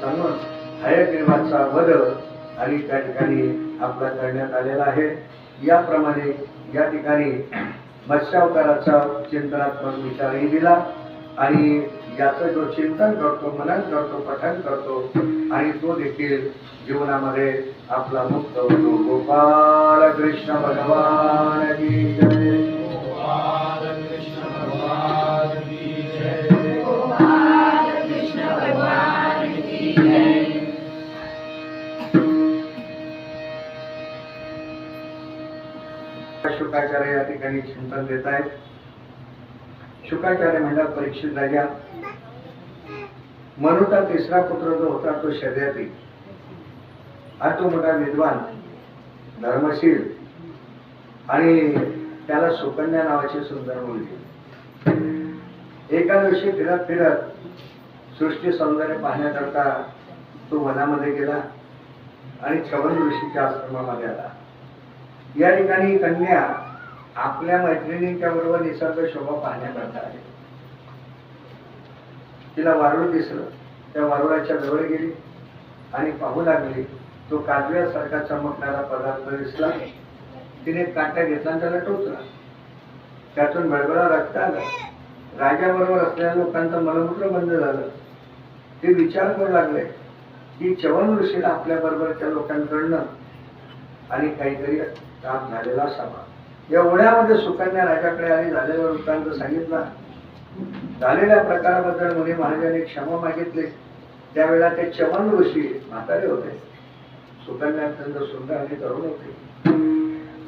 सांगून हयग्रीवाचा वध आणि त्या ठिकाणी आपला करण्यात आलेला आहे. याप्रमाणे या ठिकाणी मत्स्यावताराचा चिंतनात्मक विचारही दिला आणि याचं जो चिंतन करतो मनन करतो पठन करतो आणि तो देखील जीवनामध्ये आपला मुक्त होतो. गोपाल कृष्ण भगवान ठिकाणी चिंतन देत आहेत. शुकाचार्य म्हणतात परीक्षित राजा मनुचा तिसरा पुत्र जो होता तो शर्यती. हा तो मोठा विद्वान धर्मशील आणि त्याला सुकन्या नावाची सुंदर मुलगी. एका दिवशी फिरत फिरत सृष्टी सौंदर्य पाहण्याकरता तो वनामध्ये गेला आणि छवन ऋषीच्या आश्रमामध्ये आला. या ठिकाणी कन्या आपल्या मैत्रिणींच्या बरोबर निसर्ग शोभा पाहण्याकरता आहे. तिला वारुळ दिसलं त्या वारुळाच्या जवळ गेली आणि पाहू लागली तो काजव्यासारखा चमकणारा पदार्थ दिसला. तिने काट्या घेतला आणि त्याला टोचला. त्यातून बळबळा रक्त आला. राजाबरोबर असलेल्या लोकांचं मलमूत्र बंद झालं. ते विचार करू लागले की चवन ऋषीला आपल्या बरोबरच्या लोकांकडनं आणि काहीतरी ताप झालेला असावा. एवढ्यामध्ये सुकन्या राजाकडे आली झालेला वृत्तांत सांगितला. झालेल्या प्रकाराबद्दल मुनी महाराजांनी क्षमा मागितली. त्यावेळेला ते चवन ऋषी म्हातारे होते. सुकन्या अत्यंत सुंदर आणि तरुण होते.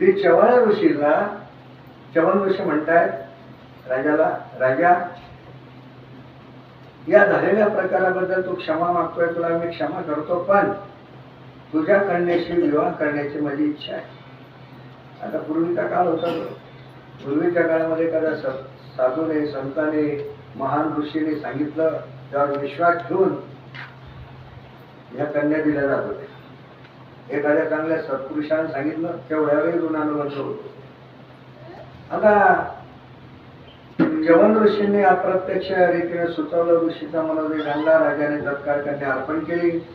ती चवन ऋषीला चवन ऋषी म्हणतायत राजाला राजा या झालेल्या प्रकाराबद्दल तू क्षमा मागतोय तुला मी क्षमा करतो पण तुझ्या कन्याशी विवाह करण्याची माझी इच्छा आहे. आता पूर्वीचा काळ होता पूर्वीच्या काळामध्ये एखाद्या स- साधूने संताने महान ऋषीने सांगितलं त्यावर विश्वास ठेवून ह्या कन्या दिल्या जात होत्या. एखाद्या चांगल्या सत्पुरुषाने सांगितलं तेवढ्या वेळी ऋणानुबंध होतो. आता जवन ऋषींनी अप्रत्यक्ष रीतीने सुचवलं ऋषीचा मनोदय घालला राजाने तत्काळ कन्या अर्पण केली.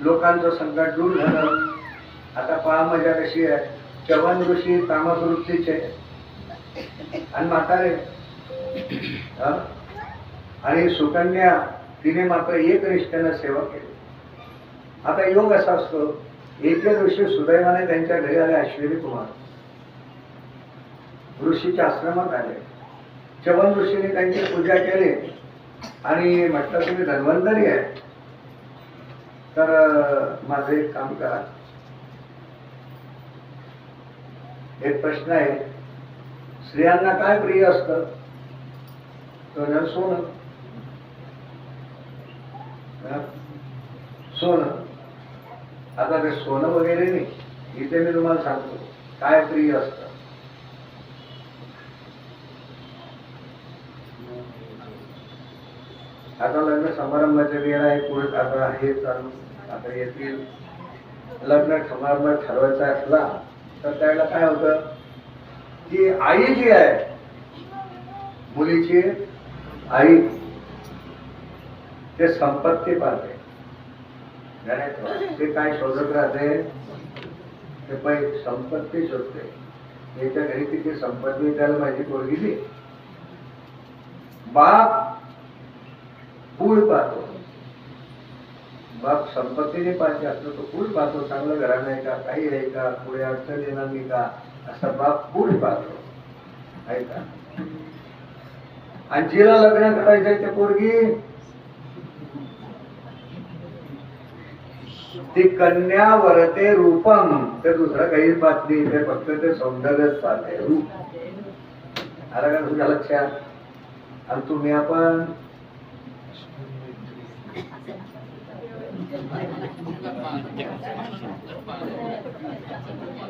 लोकांचं संकट दूर झालं. आता पहा मजा कशी आहे. चवन ऋषी तामस वृत्तीचे आणि म्हातारे आणि सुकन्या तिने मात्र एक निष्ठेनं सेवा केली. आता योग असा असतो एके दिवशी सुदैवाने त्यांच्या घरी आले अश्विनी कुमार. ऋषीच्या आश्रमात आले. चवन ऋषीने त्यांची पूजा केली. आणि म्हटलं तुम्ही धन्वंतरी आहे. तर अं, माझं एक काम करा. एक प्रश्न आहे स्त्रियांना काय प्रिय असतं? तर सोनं. सोनं. आता ते सोनं वगैरे नाही इथे मी तुम्हाला सांगतो. काय प्रिय असतं? आता लग्न समारंभाच्या वेळ आहे पुढे आता हे चालू आता येतील. लग्न समारंभ ठरवायचा असला तर त्यावेळेला काय होतं? की आई जी आहे मुलीची आई ते संपत्ती पाहते ते काय शोधत राहते? ते पण संपत्ती शोधते. त्याच्या घरी तिची संपत्ती त्याला माझी पोरगी बाप पूळ पाहतो. बाप संपत्तीने पाहिजे असलं तो कुळ पाहतो चांगलं घराणं आहे का काही आहे का पुढे अडचण येणार नाही का असा बाप कुळ पाहतो. आहे का? आणि जिला लग्न करायचंय ते पोरगी? ती कन्या वरते रूपम ते दुसरं काहीच पाहत नाही ते फक्त ते सौंदर्यच पाहते. रूप अरे का तुझ्या लक्षात? आणि तुम्ही आपण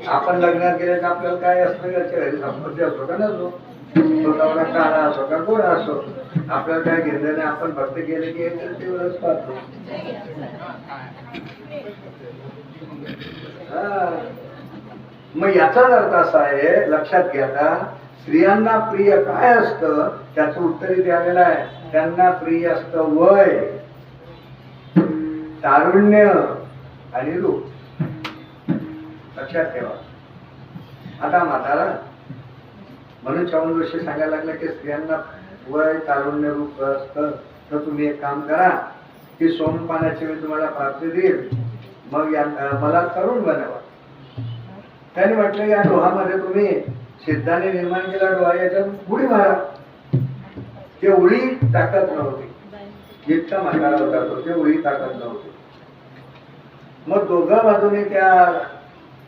आपण लग्नात गेले तर आपल्याला काय असतं घरच्या घरी संपत्ती असतो का नसतो? स्वतःला काळा असो का गोरा असो? आपल्याला काय घेणं नाही आपण भक्त गेले की एक तेवढंच पाहतो. मग याचाच अर्थ असा आहे लक्षात घ्या का स्त्रियांना प्रिय काय असतं? त्याचं उत्तर इथे आहे. त्यांना प्रिय असतं वय. तारुण्य आणि रूप. लक्षात ठेवा. आता म्हातारा म्हणून चौन वर्ष सांगायला लागलं की स्त्रियांना वय तारुण्य रूप असतं तर तुम्ही एक काम करा की सोमपानाची मी तुम्हाला प्राप्ती देईल. मग या मला तरुण बनवा. त्याने म्हटलं या डोहामध्ये तुम्ही सिद्धाने निर्माण केला डोहा याच्यात उडी मारा. तेवढी ताकद नव्हती. जितका म्हातारा होता तो तेवढी ताकद नव्हती. मग दोघा बाजूने त्या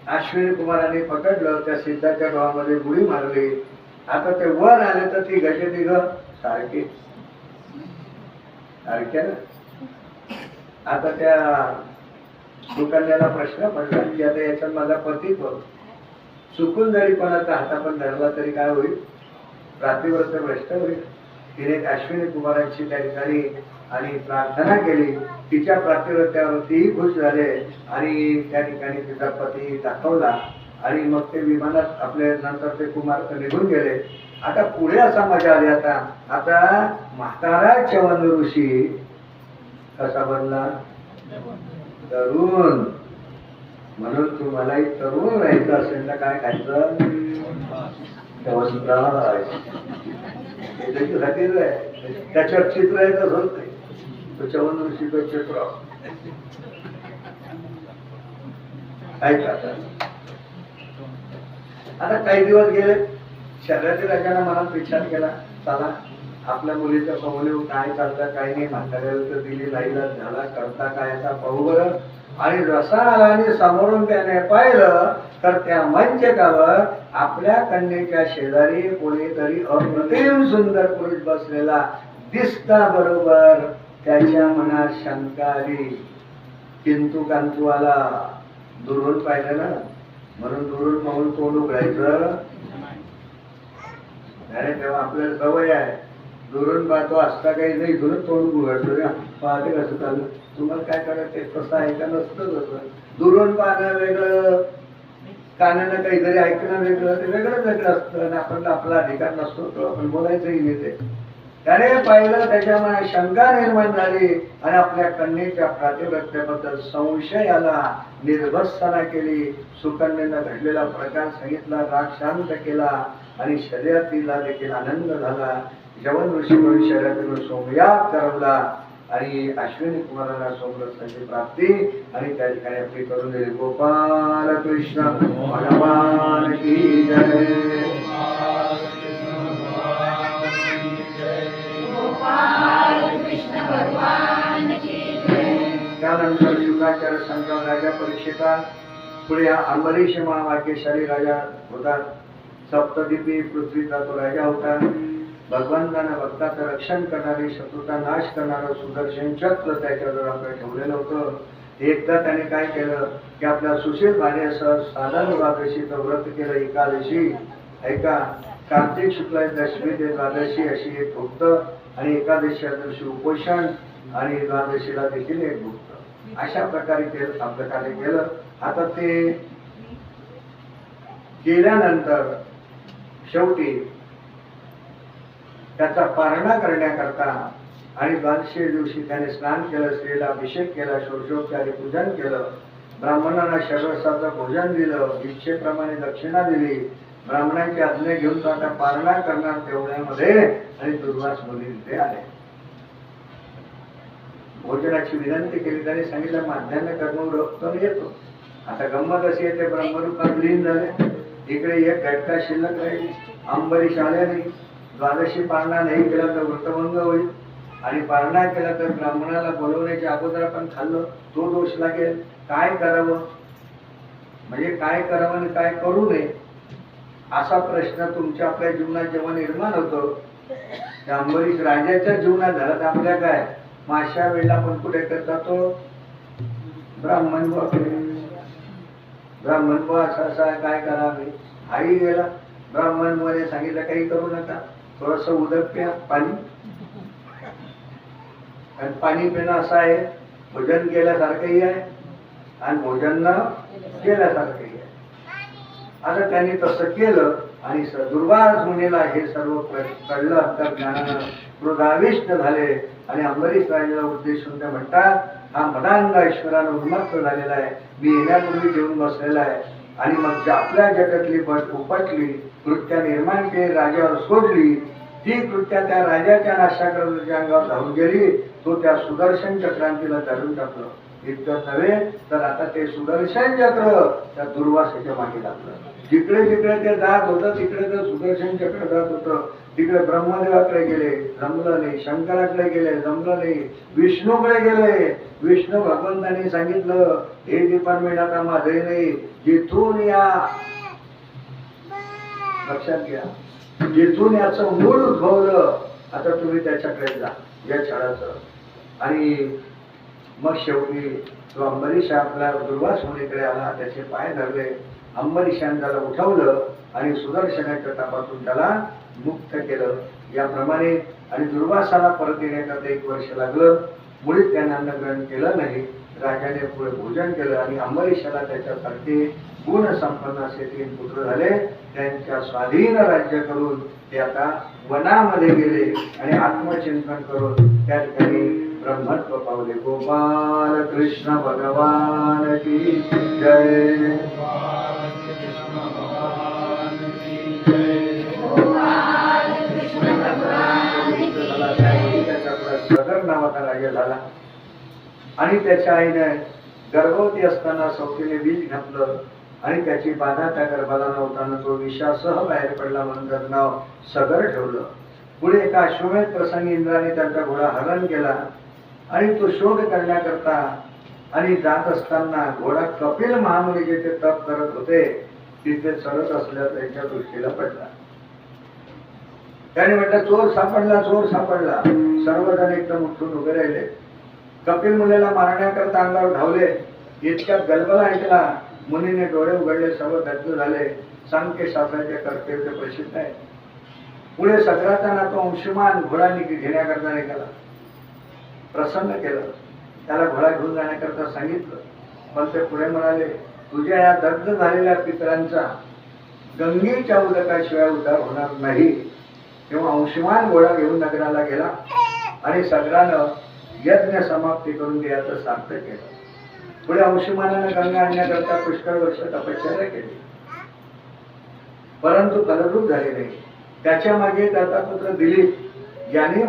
अश्विनी कुमाराने पकडलं त्या सिद्धाच्या डोहामध्ये गुळी मारली. आता ते वर आले तर ती गजे तिघ सारखी. सारख्या ना? आता त्या सुकन्याला प्रश्न पडला की आता याच्यात माझा पती कोण? चुकून जरी कोणाचा हाता पण धरला तरी काय होईल? प्रातिव्रत भ्रष्ट होईल. तिने अश्विनी कुमारांची त्या ठिकाणी आणि प्रार्थना केली. तिच्या प्रातिव्रत्यावर तीही खुश झाले आणि त्या ठिकाणी तिचा पती दाखवला. आणि मग ते विमानात आपले नंतर ते कुमार निघून गेले. आता पुढे असा मजा आली आता. आता म्हातारा चवन ऋषी कसा बनला? तरुण. म्हणून तुम्हालाही तरुण राहायचं असेल तर काय खायचं? चवनप्राश. हे त्याच्यासाठीच आहे. त्याच्यावर चित्र आहे तर होत नाही. त्याच्यावर चवन चित्र काय आता. काही दिवस गेले शरीरातील राजांना मनात विचार केला चला आपल्या मुलीचं पाहुणे काय चालतं काय नाही म्हाताऱ्याला तर दिली लाईला झाला करता काय आता पाहू बरं. आणि आणि समोरून त्याने पाहिलं तर त्या मंचकावर आपल्या कन्येच्या शेजारी कोणीतरी अप्रतिम सुंदर पुरुष बसलेला दिसता बरोबर. त्याच्या मनात शंका आली. किंतु कांतू आला दुरून पाहिलं ना? म्हणून दुरून पाहून तोंड उघडायचं. अरे तेव्हा आपल्याला सवय आहे. धोरण पाहतो असता काही नाही धोरण तोंड उघडतो रे. पाहते कसं चाललं. तुम्हाला काय करायचं ते तसं आहे का? नसतं तसं. धोरण पाहणं वेगळं. कानानं काहीतरी ऐकणं वेगळं. ते वेगळं वेगळं असतं आणि आपण आपला अधिकार नसतो तो आपण बोलायचंही नाही ते. त्याने पाहिलं त्याच्यामुळे शंका निर्माण झाली आणि आपल्या कन्येच्या प्रातिपत्याबद्दल संशयाला निर्भत्सना केली. सुकन्येनं घडलेला प्रकार सांगितला राग शांत केला आणि शर्यतीला देखील आनंद झाला. जवन ऋषी म्हणून शर्यतीनं सोमयाग करवला आणि अश्विनी कुमाराला सोमरसाची प्राप्ती आणि त्या ठिकाणी आपली करून दिली गोपाल कृष्ण भगवान की जय. त्यानंतर शुकाचार्य संतान राजा परीक्षिता पुढे हा अंबरीश महाभाग्यशाली राजा होता. सप्तदीपी पृथ्वीचा तो राजा होता. भगवंतांना भक्ताचं रक्षण करणारी शत्रुता नाश करणारं सुदर्शन चक्र त्याच्याजवळ आपलं ठेवलेलं होतं. एकदा त्याने काय केलं? की आपल्या सुशील भार्यासह साधन द्वादशीचं व्रत केलं एकादशी. ऐका कार्तिक शुक्ल दशमी ते द्वादशी अशी एक भुक्त आणि एकादशी दिवशी उपोषण आणि द्वादशीला देखील एक भुक्त. अशा प्रकारे केलं आपलं केलं. आता ते केल्यानंतर शेवटी त्याचा पारणा करण्याकरता आणि द्वादशी दिवशी त्याने स्नान केलं स्त्रीला अभिषेक केला शोषोपचारी पूजन केलं ब्राह्मणांना शरसाचं भोजन दिलं इच्छेप्रमाणे दक्षिणा दिली ब्राह्मणांची आज्ञा घेऊन तो आता पारणा करणार तेवढ्यामध्ये आणि दुर्वास मुली ते आले. भोजनाची विनंती केली त्याने सांगितलं माध्यान्ह कर्म येतो. आता गंमत अशी आहे ते ब्रह्मरूपात लीन झाले. इकडे एक घटका शिल्लक राहील अंबरीश आले द्वादशी पारणा नाही केला तर वृत्तभंग होईल. आणि पारणा केला तर ब्राह्मणाला बोलवण्याच्या अगोदर आपण खाल्लं तो दोष लागेल. काय करावं? म्हणजे काय करावं आणि काय करू नये? असा प्रश्न तुमच्या आपल्या जीवनात जेव्हा निर्माण होतो त्या अंबरीश राजाच्या जीवनात झाला तर आपल्या काय? माशा वेळेला आपण कुठे करता तो ब्राह्मण ब्राह्मण असा असा असं आहे, काय करावे? आई गेला. ब्राह्मणमध्ये सांगितलं काही करू नका. थोडस उदक प्या पाणी. आणि पाणी पिणं असं आहे भोजन केल्यासारखंही आहे आणि भोजन न केल्यासारखंही आहे. आता त्यांनी तसं केलं आणि दुर्वास मुनीला हे सर्व कळलं अंतर्ज्ञानानं ज्ञानानं क्रोधाविष्ट झाले आणि अंबरीश राजाला उद्देशून ते म्हणतात हा मदांग ईश्वरानं उन्मत्त झालेला आहे. मी येण्यापूर्वी जेवून बसलेला आहे. आणि मग आपल्या जगातली बट उपटली कृत्या निर्माण केली राजावर सोडली. ती कृत्या त्या राजाच्या नाशाकरणाच्या अंगावर धावून गेली तो त्या सुदर्शन चक्रांतीला धरून टाकलं. इतकंच नव्हे तर आता ते सुदर्शन चक्र त्या दुर्वासाच्या मागे लागलं. जिकडे जिकडे ते जात होतं तिकडे ते सुदर्शन चक्र जात होतं. तिकडे ब्रह्मदेवाकडे गेले जमलं नाही शंकराकडे गेले जमलं नाही विष्णूकडे गेले. विष्णू भगवंतांनी सांगितलं हे डिपार्टमेंट आता माझे नाही. जिथून या लक्षात घ्या. जिथून याचं मूळ उद्भवलं आता तुम्ही त्याच्याकडे जा या छळाचं. आणि मग शेवटी तो अंबरीश आपला दुर्वास मुनीकडे आला त्याचे पाय धरले. अंबरीशाने त्याला उठवलं आणि सुदर्शनाच्या तापासून त्याला मुक्त केलं. याप्रमाणे आणि दुर्वासाला परत येण्याकरता एक वर्ष लागलं. मुळीच त्यांना अन्नग्रहण केलं नाही. राजाने पुढे भोजन केलं आणि अंबरीशाला त्याच्यासारखे गुण संपन्न असे तीन पुत्र झाले. त्यांच्या स्वाधीन राज्य करून ते आता वनामध्ये गेले आणि आत्मचिंतन करून त्या ठिकाणी ब्रह्मत्व पावले. गोपाल कृष्ण भगवान की जय. सदर नावाचा राजा झाला. आणि त्याच्या आईने गर्भवती असताना सौख्यने बीज घातलं. आणि त्याची बाधा त्या गर्भाला नव्हताना तो विषासह बाहेर पडला म्हणून त्याचं नाव सगर ठेवलं. पुढे एका अश्वमेध प्रसंगी इंद्राने त्यांचा घोडा हरण केला आणि तो शोध करण्याकरता आणि जात असताना घोडा कपिल महामुनी जेथे तप करत होते तिथे चढत असल्या त्यांच्या दृष्टीला पडला. त्याने म्हटलं चोर सापडला चोर सापडला. सर्वजण एकदम उठून उभे राहिले. कपिल मुलेला मारण्याकरता अंगावर धावले. इतक्यात गलबला ऐकला. मुनीने डोळे उघडले सर्व दग्ध झाले. सांख्य शास्त्राचे कर्तव्य प्रसिद्ध आहे. पुढे सगळ्याचा तो अंशुमान घोडा घेण्याकरता निघाला. प्रसन्न केलं. त्याला घोडा घेऊन जाण्याकरता सांगितलं. पण ते पुढे म्हणाले तुझ्या या दग्ध झालेल्या पितरांचा गंगेच्या उदकाशिवाय उद्धार होणार नाही. तेव्हा अंशुमान घोडा घेऊन नगराला गेला आणि सगळ्यानं यज्ञ समाप्ती करून द्यायचं सार्थ केलं. पुढे अंशुमानानं गंगा आणण्याकरता पुष्कळ वर्ष तपश्चर्या केली. परंतु फलरूप झाले नाही त्याच्यामागे त्याचा पुत्र दिलीप याने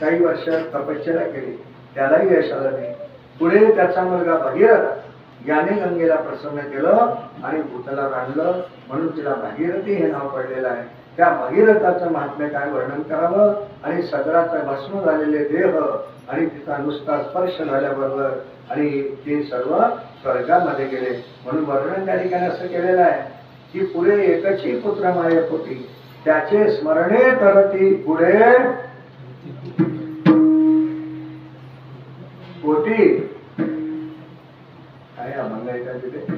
काही वर्ष तपश्चर्या केली. त्यालाही यश आलं नाही. पुढे त्याचा मुलगा भगीरथ याने गंगेला प्रसन्न केलं आणि भूताला आणलं म्हणून तिला भागीरथी हे नाव पडलेलं आहे. त्या भगीरथाचं महात्म्य काय वर्णन करावं? आणि सदराचा भस्म झालेले देह आणि तिचा नुसता स्पर्श झाल्याबरोबर आणि ते सर्व स्वर्गामध्ये गेले. म्हणून वर्णन त्या ठिकाणी असं केलेलं आहे की पुढे एकची पुत्र माय पोटी त्याचे स्मरणे करती पुढे पोटी काय अभंग आहे का तिथे?